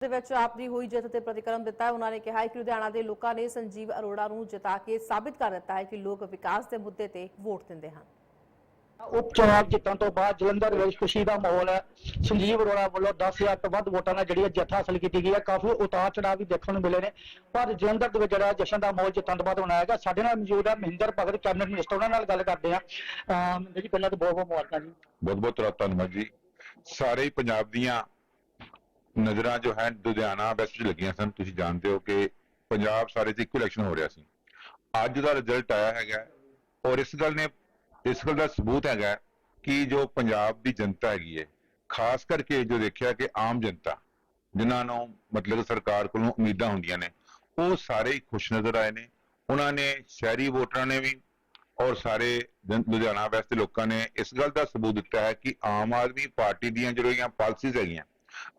ਦੇ ਵਿੱਚ ਆਪ ਦੀ ਹੋਈ ਜਿੱਤ ਤੇ ਪ੍ਰਤੀਕਰਮ ਦਿੱਤਾ ਹੈ। ਉਹਨਾਂ ਨੇ ਕਿਹਾ ਕਿ ਲੁਧਿਆਣਾ ਦੇ ਲੋਕਾਂ ਨੇ ਸੰਜੀਵ ਅਰੋੜਾ ਨੂੰ ਜਿਤਾ ਕੇ ਸਾਬਿਤ ਕਰ ਦਿੱਤਾ ਹੈ ਕਿ ਲੋਕ ਵਿਕਾਸ ਦੇ ਮੁੱਦੇ ਤੇ ਵੋਟ ਦਿੰਦੇ ਹਨ। ਉਪ ਚੁਣਾਵ ਜਿੱਤਣ ਤੋਂ ਬਾਅਦ ਜਲੰਧਰ ਵਿੱਚ ਖੁਸ਼ੀ ਦਾ ਮਾਹੌਲ ਹੈ। ਸੰਜੀਵ ਅਰੋੜਾ ਵੱਲੋਂ 10000 ਤੋਂ ਵੱਧ ਵੋਟਾਂ ਨਾਲ ਜਿਹੜੀ ਜਿੱਤ ਹਾਸਲ ਕੀਤੀ ਗਈ ਹੈ ਕਾਫੀ ਉਤਾਰ ਚੜਾਅ ਵੀ ਦੇਖਣ ਨੂੰ ਮਿਲੇ ਨੇ। ਪਰ ਜਲੰਧਰ ਦੇ ਵਿੱਚ ਜਿਹੜਾ ਜਸ਼ਨ ਦਾ ਮਾਹੌਲ ਜਿੱਤਣ ਤੋਂ ਬਾਅਦ ਹੋਣਾ ਹੈਗਾ ਸਾਡੇ ਨਾਲ ਮੌਜੂਦ ਹੈ ਮਹਿੰਦਰ ਭਗਤ ਕੈਬਨਿਟ ਮਿਨਿਸਟਰ। ਉਹਨਾਂ ਨਾਲ ਗੱਲ ਕਰਦੇ ਮਹਿੰਦਰ ਜੀ ਪਹਿਲਾਂ ਤਾਂ ਬਹੁਤ ਬਹੁਤ ਮੁਬਾਰਕਾਂ ਜੀ। ਬਹੁਤ ਬਹੁਤ ਧੰਨਵਾਦ ਜੀ। ਸਾਰੇ ਪੰਜਾਬ ਦੀਆਂ ਨਜ਼ਰਾਂ ਜੋ ਹੈ ਲੁਧਿਆਣਾ ਵੈਸਟ ਵਿੱਚ ਲੱਗੀਆਂ ਸਨ, ਤੁਸੀਂ ਜਾਣਦੇ ਹੋ ਕਿ ਪੰਜਾਬ ਸਾਰੇ 'ਚ ਇੱਕੋ ਇਲੈਕਸ਼ਨ ਹੋ ਰਿਹਾ ਸੀ। ਅੱਜ ਦਾ ਰਿਜ਼ਲਟ ਆਇਆ ਹੈਗਾ ਔਰ ਇਸ ਗੱਲ ਨੇ, ਇਸ ਗੱਲ ਦਾ ਸਬੂਤ ਹੈਗਾ ਕਿ ਜੋ ਪੰਜਾਬ ਦੀ ਜਨਤਾ ਹੈਗੀ ਹੈ, ਖਾਸ ਕਰਕੇ ਜੋ ਦੇਖਿਆ ਕਿ ਆਮ ਜਨਤਾ, ਜਿਨ੍ਹਾਂ ਨੂੰ ਮਤਲਬ ਸਰਕਾਰ ਕੋਲੋਂ ਉਮੀਦਾਂ ਹੁੰਦੀਆਂ ਨੇ, ਉਹ ਸਾਰੇ ਹੀ ਖੁਸ਼ ਨਜ਼ਰ ਆਏ ਨੇ। ਉਹਨਾਂ ਨੇ ਸ਼ਹਿਰੀ ਵੋਟਰਾਂ ਨੇ ਵੀ ਔਰ ਸਾਰੇ ਲੁਧਿਆਣਾ ਵੈਸਟ ਦੇ ਲੋਕਾਂ ਨੇ ਇਸ ਗੱਲ ਦਾ ਸਬੂਤ ਦਿੱਤਾ ਹੈ ਕਿ ਆਮ ਆਦਮੀ ਪਾਰਟੀ ਦੀਆਂ ਜਿਹੜੀਆਂ ਪਾਲਿਸੀਜ਼ ਹੈਗੀਆਂ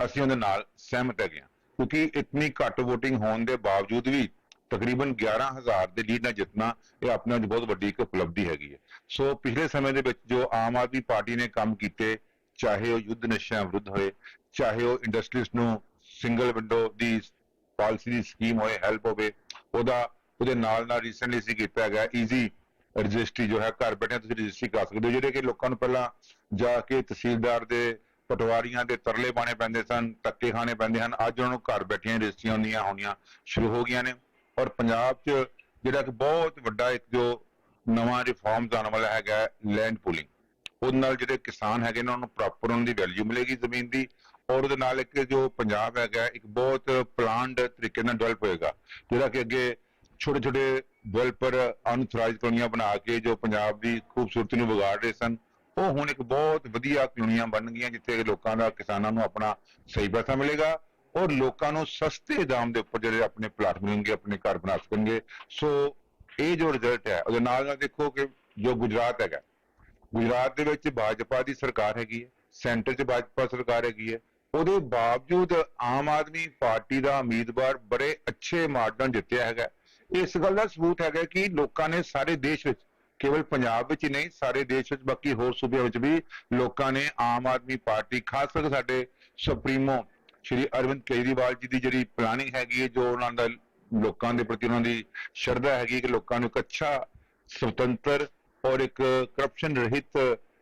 ਅਸੀਂ ਉਹਦੇ ਨਾਲ ਸਹਿਮਤ ਹੈਗੇ ਹਾਂ। ਕਿਉਂਕਿ ਇਤਨੀ ਘੱਟ VOTING ਹੋਣ ਦੇ ਬਾਵਜੂਦ ਵੀ ਤਕਰੀਬਨ 11000 ਦੇ ਲੀਡ ਨਾਲ ਜਿੱਤਣਾ ਇਹ ਆਪਣੇ ਆਪ ਬਹੁਤ ਵੱਡੀ ਇੱਕ ਉਪਲਬਧੀ ਹੈਗੀ ਹੈ। ਸੋ ਪਿਛਲੇ ਸਮੇਂ ਦੇ ਵਿੱਚ ਜੋ ਆਮ ਆਦਮੀ ਪਾਰਟੀ ਨੇ ਕੰਮ ਕੀਤੇ, ਚਾਹੇ ਉਹ ਯੁੱਧ ਨਸ਼ਿਆਂ ਵਿਰੁੱਧ ਹੋਏ, ਚਾਹੇ ਉਹ ਇੰਡਸਟਰੀਜ਼ ਨੂੰ ਸਿੰਗਲ ਵਿੰਡੋ ਦੀ ਪਾਲਿਸੀ ਦੀ ਸਕੀਮ ਹੋਏ ਹੈਲਪ ਹੋਵੇ, ਉਹਦਾ ਉਹਦੇ ਨਾਲ ਨਾਲ ਰੀਸੈਂਟਲੀ ਸੀ ਕੀਤਾ ਹੈਗਾ ਈਜ਼ੀ ਰਜਿਸਟਰੀ ਜੋ ਹੈ, ਘਰ ਬੈਠੇ ਤੁਸੀਂ ਰਜਿਸਟਰੀ ਕਰ ਸਕਦੇ ਹੋ, ਜਿਹੜੇ ਕਿ ਲੋਕਾਂ ਨੂੰ ਪਹਿਲਾਂ ਜਾ ਕੇ ਤਹਿਸੀਲਦਾਰ ਦੇ ਪਟਵਾਰੀਆਂ ਦੇ ਤਰਲੇ ਬਾਣੇ ਪੈਂਦੇ ਸਨ, ਧੱਕੇ ਖਾਣੇ ਪੈਂਦੇ ਹਨ। ਅੱਜ ਉਹਨਾਂ ਨੂੰ ਘਰ ਬੈਠੀਆਂ ਰਜਿਸਟਰੀਆਂ ਹੁੰਦੀਆਂ ਹੋਣੀਆਂ ਸ਼ੁਰੂ ਹੋ ਗਈਆਂ ਨੇ। ਔਰ ਪੰਜਾਬ 'ਚ ਜਿਹੜਾ ਕਿ ਬਹੁਤ ਵੱਡਾ ਇੱਕ ਜੋ ਨਵਾਂ ਰਿਫਾਰਮਸ ਆਉਣ ਵਾਲਾ ਹੈਗਾ ਲੈਂਡ ਪੂਲਿੰਗ ਉਹਦੇ ਨਾਲ ਜਿਹੜੇ ਕਿਸਾਨ ਹੈਗੇ ਨੇ, ਉਹਨਾਂ ਨੂੰ ਪ੍ਰੋਪਰ ਉਹਨਾਂ ਦੀ ਵੈਲਿਊ ਮਿਲੇਗੀ ਜ਼ਮੀਨ ਦੀ। ਔਰ ਉਹਦੇ ਨਾਲ ਇੱਕ ਜੋ ਪੰਜਾਬ ਹੈਗਾ ਇੱਕ ਬਹੁਤ ਪਲਾਨਡ ਤਰੀਕੇ ਨਾਲ ਡਿਵੈਲਪ ਹੋਏਗਾ। ਜਿਹੜਾ ਕਿ ਅੱਗੇ ਛੋਟੇ ਛੋਟੇ ਡਿਵੈਲਪਰ ਅਨਥਰਾਈਜ਼ ਕਲੋਨੀਆਂ ਬਣਾ ਕੇ ਜੋ ਪੰਜਾਬ ਦੀ ਖੂਬਸੂਰਤੀ ਨੂੰ ਵਿਗਾੜ ਰਹੇ ਸਨ ਉਹ ਹੁਣ ਇੱਕ ਬਹੁਤ ਵਧੀਆ ਕਲੋਨੀਆਂ ਬਣ ਗਈਆਂ ਜਿੱਥੇ ਲੋਕਾਂ ਦਾ, ਕਿਸਾਨਾਂ ਨੂੰ ਆਪਣਾ ਸਹੀ ਪੈਸਾ ਮਿਲੇਗਾ ਔਰ ਲੋਕਾਂ ਨੂੰ ਸਸਤੇ ਦਾਮ ਦੇ ਉੱਪਰ ਜਿਹੜੇ ਆਪਣੇ ਪਲਾਟ ਮਿਲਣਗੇ, ਆਪਣੇ ਘਰ ਬਣਾ ਸਕਣਗੇ। ਸੋ ਇਹ ਜੋ ਰਿਜ਼ਲਟ ਹੈ ਉਹਦੇ ਨਾਲ ਨਾਲ ਦੇਖੋ ਕਿ ਜੋ ਗੁਜਰਾਤ ਹੈਗਾ, ਗੁਜਰਾਤ ਦੇ ਵਿੱਚ ਭਾਜਪਾ ਦੀ ਸਰਕਾਰ ਹੈਗੀ ਹੈ, ਸੈਂਟਰ 'ਚ ਭਾਜਪਾ ਸਰਕਾਰ ਹੈਗੀ ਹੈ। ਉਹਦੇ ਬਾਵਜੂਦ ਆਮ ਆਦਮੀ ਪਾਰਟੀ ਦਾ ਉਮੀਦਵਾਰ ਬੜੇ ਅੱਛੇ ਮਾਰਜਨ ਜਿੱਤਿਆ ਹੈਗਾ। ਇਸ ਗੱਲ ਦਾ ਸਬੂਤ ਹੈਗਾ ਕਿ ਲੋਕਾਂ ਨੇ ਸਾਰੇ ਦੇਸ਼ ਵਿੱਚ ਕੇਵਲ ਪੰਜਾਬ ਵਿੱਚ ਹੀ ਨਹੀਂ, ਸਾਰੇ ਦੇਸ਼ ਵਿੱਚ, ਬਾਕੀ ਹੋਰ ਸੂਬਿਆਂ ਵਿੱਚ ਵੀ ਲੋਕਾਂ ਨੇ ਆਮ ਆਦਮੀ ਪਾਰਟੀ, ਖਾਸ ਕਰਕੇ ਸਾਡੇ ਸੁਪਰੀਮੋ ਸ਼੍ਰੀ ਅਰਵਿੰਦ ਕੇਜਰੀਵਾਲ ਜੀ ਦੀ ਜਿਹੜੀ ਪਲਾਨਿੰਗ ਹੈਗੀ ਹੈ, ਜੋ ਉਹਨਾਂ ਦਾ ਲੋਕਾਂ ਦੇ ਪ੍ਰਤੀ ਉਹਨਾਂ ਦੀ ਸ਼ਰਧਾ ਹੈਗੀ ਕਿ ਲੋਕਾਂ ਨੂੰ ਇੱਕ ਅੱਛਾ ਸੁਤੰਤਰ ਔਰ ਇੱਕ ਕਰਪਸ਼ਨ ਰਹਿਤ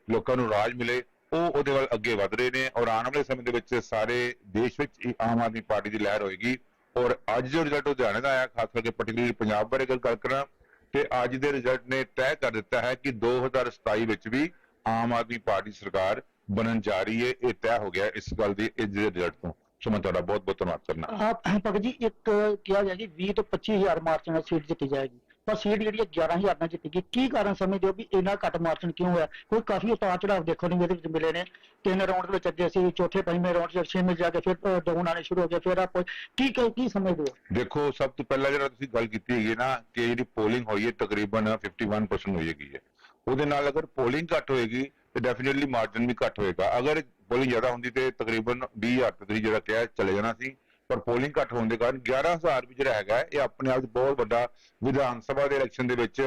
ਲੋਕਾਂ ਨੂੰ ਰਾਜ ਮਿਲੇ, ਉਹ ਉਹਦੇ ਵੱਲ ਅੱਗੇ ਵਧ ਰਹੇ ਨੇ ਔਰ ਆਉਣ ਵਾਲੇ ਸਮੇਂ ਦੇ ਵਿੱਚ ਸਾਰੇ ਦੇਸ਼ ਵਿੱਚ ਇਹ ਆਮ ਆਦਮੀ ਪਾਰਟੀ ਦੀ ਲਹਿਰ ਹੋਏਗੀ ਔਰ ਅੱਜ ਜੋ ਰਿਜ਼ਲਟ ਲੁਧਿਆਣੇ ਦਾ ਆਇਆ, ਖਾਸ ਕਰਕੇ ਪਾਰਟਿਕੂਲਰਲੀ ਪੰਜਾਬ ਬਾਰੇ ਗੱਲ ਕਰਾਂ ਤੇ ਅੱਜ ਦੇ ਰਿਜ਼ਲਟ ਨੇ ਤੈਅ ਕਰ ਦਿੱਤਾ ਹੈ ਕਿ 2027 ਵਿੱਚ ਵੀ ਆਮ ਆਦਮੀ ਪਾਰਟੀ ਸਰਕਾਰ ਬਣਨ ਜਾ ਰਹੀ ਹੈ, ਇਹ ਤੈਅ ਹੋ ਗਿਆ ਇਸ ਗੱਲ ਦੀ, ਇਸ ਦੇ ਰਿਜ਼ਲਟ ਤੋਂ। ਸੋ ਮੈਂ ਤੁਹਾਡਾ ਬਹੁਤ ਬਹੁਤ ਧੰਨਵਾਦ ਕਰਨਾ। ਆਪ ਭਗਤ ਜੀ, ਇੱਕ ਕਿਹਾ ਗਿਆ ਜੀ 20 ਤੋਂ 25000 ਮਾਰਚ ਨਾਲ ਸੀਟ ਜਿੱਤੀ ਜਾਏਗੀ। ਪਰ ਸੀਟ ਜਿਹੜੀ ਹੈ 11000 ਨਾਲ ਜਿੱਤੀ ਗਈ ਕੀ ਕਾਰਨ ਸਮਝਦੇ ਹੋ ਵੀ ਇੰਨਾ ਘੱਟ ਮਾਰਜਨ ਕਿਉਂ ਹੋਇਆ? ਕੋਈ ਕਾਫੀ ਉਤਾਰ ਚੜਾਵ ਦੇਖਣ ਨੂੰ ਇਹਦੇ ਵਿੱਚ ਮਿਲੇ ਨੇ। ਤਿੰਨ ਰਾਉਂਡ ਦੇ ਵਿੱਚ ਅੱਗੇ ਅਸੀਂ ਚੌਥੇ, ਪੰਜਵੇਂ ਰਾਉਂਡ 'ਚ ਛੇਵੇਂ ਜਾ ਕੇ ਫਿਰ ਡਾਊਨ ਆਣੇ ਸ਼ੁਰੂ ਹੋ ਗਏ, ਫਿਰ ਆਪ ਕੀ ਕੀ ਕੀ ਸਮਝਦੇ ਹੋ? ਦੇਖੋ, ਸਭ ਤੋਂ ਪਹਿਲਾਂ ਜਿਹੜਾ ਤੁਸੀਂ ਗੱਲ ਕੀਤੀ ਹੈਗੀ ਨਾ ਕਿ ਜਿਹੜੀ ਪੋਲਿੰਗ ਹੋਈ ਹੈ ਤਕਰੀਬਨ 51% ਹੋਈ ਹੈਗੀ ਹੈ। ਉਹਦੇ ਨਾਲ ਅਗਰ ਪੋਲਿੰਗ ਘੱਟ ਹੋਏਗੀ, ਤੇ ਡੈਫੀਨਿਟਲੀ ਮਾਰਜਨ ਵੀ ਘੱਟ ਹੋਏਗਾ। ਅਗਰ ਪੋਲਿੰਗ ਜ਼ਿਆਦਾ ਹੁੰਦੀ ਤੇ ਤਕਰੀਬਨ 20000 ਤੇ ਤੁਸੀਂ ਜਿਹੜਾ ਕਿਹਾ, ਚਲੇ ਜਾਣਾ ਸੀ। ਪਰ ਪੋਲਿੰਗ ਘੱਟ ਹੋਣ ਦੇ ਕਾਰਨ 11000 ਵੀ ਜਿਹੜਾ ਹੈਗਾ ਇਹ ਆਪਣੇ ਆਪ 'ਚ ਬਹੁਤ ਵੱਡਾ ਵਿਧਾਨ ਸਭਾ ਦੇ ਇਲੈਕਸ਼ਨ ਦੇ ਵਿੱਚ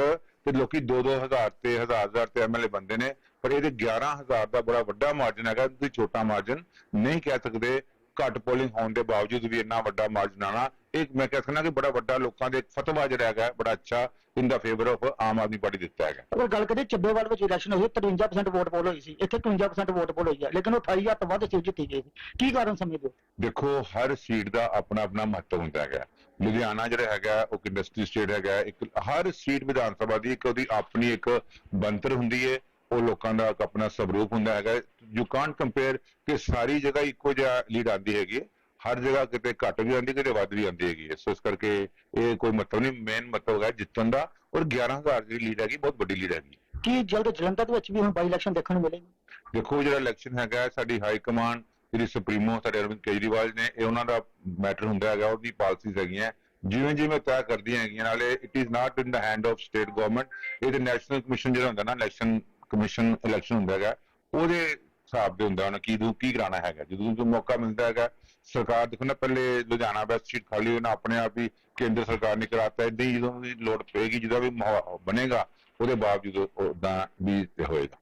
ਤੇ ਲੋਕੀ 2-2000 ਤੇ 1000-1000 ਤੇ ਐਮਐਲਏ ਬੰਦੇ ਨੇ। ਪਰ ਇਹਦੇ 11000 ਦਾ ਬੜਾ ਵੱਡਾ ਮਾਰਜਨ ਹੈਗਾ, ਤੁਸੀਂ ਛੋਟਾ ਮਾਰਜਨ ਨਹੀਂ ਕਹਿ ਸਕਦੇ। ਘੱਟ ਪੋਲਿੰਗ ਹੋਣ ਦੇ ਬਾਵਜੂਦ ਵੀ ਇੰਨਾ ਵੱਡਾ ਮਾਰਜਨ ਆਣਾ ਇਹ ਮੈਂ ਕਹਿ ਸਕਦਾ ਕਿ ਬੜਾ ਵੱਡਾ ਲੋਕਾਂ ਦੇ ਫਤਵਾ ਜਿਹੜਾ ਹੈਗਾ ਬੜਾ ਅੱਛਾ in the favour of Aam Aadmi Party ਦਿੱਤਾ ਹੈਗਾ। ਅਗਰ ਗੱਲ ਕਰੀਏ ਚੱਬੇਵਾਲ ਵਿੱਚ ਇਲੈਕਸ਼ਨ ਹੋਈ 53% ਵੋਟ ਪੋਲ ਹੋਈ ਸੀ ਇੱਥੇ 52% ਵੋਟ ਪੋਲ ਹੋਈ ਹੈ ਲੇਕਿਨ ਉਹ 28000 ਤੋਂ ਵੱਧ ਸੀਟ ਜਿੱਤੀ ਗਈ ਸੀ। ਕੀ ਕਾਰਨ ਸਮਝਦੇ ਹੋ? ਦੇਖੋ ਹਰ ਸੀਟ ਦਾ ਆਪਣਾ ਆਪਣਾ ਮਹੱਤਵ ਹੁੰਦਾ ਹੈਗਾ। ਲੁਧਿਆਣਾ ਜਿਹੜਾ ਹੈਗਾ ਉਹ ਇੱਕ ਇੰਡਸਟਰੀ ਸਟੇਟ ਹੈਗਾ ਇੱਕ ਹਰ ਸੀਟ ਵਿਧਾਨ ਸਭਾ ਦੀ ਇੱਕ ਉਹਦੀ ਆਪਣੀ ਇੱਕ ਬੰਤਰ ਹੁੰਦੀ ਹੈ। ਉਹ ਲੋਕਾਂ ਦਾ ਆਪਣਾ ਸਵਰੂਪ ਹੁੰਦਾ ਹੈਗਾ ਯੂ ਕਾਂਟ ਕੰਪੇਅਰ ਕਿ ਸਾਰੀ ਜਗ੍ਹਾ ਇੱਕੋ ਜਿਹਾ ਲੀਡ ਆਉਂਦੀ ਹੈਗੀ। ਹਰ ਜਗ੍ਹਾ ਕਿਤੇ ਘੱਟ ਵੀ ਆਉਂਦੀ ਕਿਤੇ ਵੱਧ ਵੀ ਆਉਂਦੀ ਹੈਗੀ। ਸੋ ਇਸ ਕਰਕੇ ਇਹ ਕੋਈ ਮਤਲਬ ਨਹੀਂ ਮੇਨ ਮਤਲਬ ਹੈ ਜਿੱਤਣ ਦਾ ਔਰ 11000 ਦੀ ਲੀਡ ਹੈਗੀ ਬਹੁਤ ਵੱਡੀ ਲੀਡ ਹੈਗੀ ਕੀ ਜਲਦ ਜਲੰਧਰ ਦੇ ਵਿੱਚ ਵੀ ਹੁਣ ਬਾਈ ਇਲੈਕਸ਼ਨ ਦੇਖਣ ਨੂੰ ਮਿਲੇਗੀ ਦੇਖੋ ਜਿਹੜਾ ਇਲੈਕਸ਼ਨ ਹੈਗਾ ਸਾਡੀ ਹਾਈ ਕਮਾਂਡ ਜਿਹੜੀ ਸੁਪਰੀਮੋ ਸਾਡੇ ਅਰਵਿੰਦ ਕੇਜਰੀਵਾਲ ਨੇ ਇਹ ਉਹਨਾਂ ਦਾ ਮੈਟਰ ਹੁੰਦਾ ਹੈਗਾ ਉਹਦੀ ਪਾਲਿਸੀਜ਼ ਹੈਗੀਆਂ ਜਿਵੇਂ ਜਿਵੇਂ ਤੈਅ ਕਰਦੀਆਂ ਹੈਗੀਆਂ ਨਾਲੇ it is not in the hand of state government ਇਹ ਤੇ ਨੈਸ਼ਨਲ ਕਮਿਸ਼ਨ ਜਿਹੜਾ ਹੁੰਦਾ ਨਾ ਇਲੈਕਸ਼ਨ ਕਮਿਸ਼ਨ ਇਲੈਕਸ਼ਨ ਹੁੰਦਾ ਹੈਗਾ, ਉਹਦੇ ਹਿਸਾਬ ਦੇ ਹੁੰਦਾ ਉਹਨਾਂ ਕੀ ਦੂ ਕੀ ਕਰਾਣਾ ਹੈਗਾ। ਜਦੋਂ ਜਦੋਂ ਮੌਕਾ ਮਿਲਦਾ ਹੈਗਾ, ਸਰਕਾਰ ਦੇਖੋ ਨਾ, ਪਹਿਲੇ ਲੁਧਿਆਣਾ ਵੈਸਟ ਸੀਟ ਖਾਲੀ ਹੋਣਾ ਆਪਣੇ ਆਪ ਹੀ ਕੇਂਦਰ ਸਰਕਾਰ ਨੇ ਕਰਾਤਾ, ਏਦਾਂ ਹੀ ਜਦੋਂ ਵੀ ਲੋੜ ਪਏਗੀ, ਜਿਹਦਾ ਵੀ ਮਾਹੌਲ ਬਣੇਗਾ, ਉਹਦੇ ਬਾਵਜੂਦ ਉਦਾਂ ਵੀ ਹੋਏਗਾ।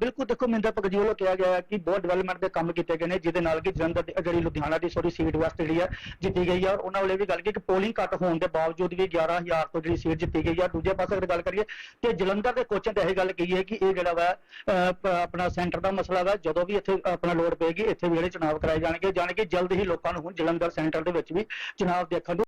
ਬਿਲਕੁਲ ਦੇਖੋ ਮਿੰਦਰ ਭਗਤ ਵੱਲੋਂ ਕਿਹਾ ਗਿਆ ਕਿ ਬਹੁਤ ਡਿਵੈਲਪਮੈਂਟ ਦੇ ਕੰਮ ਕੀਤੇ ਗਏ ਨੇ, ਜਿਹਦੇ ਨਾਲ ਕਿ ਜਲੰਧਰ ਦੀ- ਜਿਹੜੀ ਲੁਧਿਆਣਾ ਦੀ ਸੋਰੀ ਸੀਟ ਵਾਸਤੇ ਜਿਹੜੀ ਹੈ ਜਿੱਤੀ ਗਈ ਹੈ ਔਰ ਉਹਨਾਂ ਵੱਲੋਂ ਇਹ ਵੀ ਗੱਲ ਕੀਤੀ ਕਿ ਪੋਲਿੰਗ ਘੱਟ ਹੋਣ ਦੇ ਬਾਵਜੂਦ ਵੀ 11000 ਤੋਂ ਜਿਹੜੀ ਸੀਟ ਜਿੱਤੀ ਗਈ ਹੈ ਦੂਜੇ ਪਾਸੇ ਅਗਰ ਗੱਲ ਕਰੀਏ ਤੇ ਜਲੰਧਰ ਦੇ ਕੋਚਾਂ ਤੇ ਇਹ ਗੱਲ ਕਹੀ ਹੈ ਕਿ ਇਹ ਜਿਹੜਾ ਵਾ ਆਪਣਾ ਸੈਂਟਰ ਦਾ ਮਸਲਾ ਵਾ, ਜਦੋਂ ਵੀ ਇੱਥੇ ਆਪਣਾ ਲੋੜ ਪਏਗੀ, ਇੱਥੇ ਵੀ ਜਿਹੜੇ ਚੁਣਾਵ ਕਰਾਏ ਜਾਣਗੇ। ਜਾਣੀ ਕਿ ਜਲਦ ਹੀ ਲੋਕਾਂ ਨੂੰ ਹੁਣ ਜਲੰਧਰ ਸੈਂਟਰ ਦੇ ਵਿੱਚ ਵੀ ਚੁਣਾਵ ਦੇਖਣ ਨੂੰ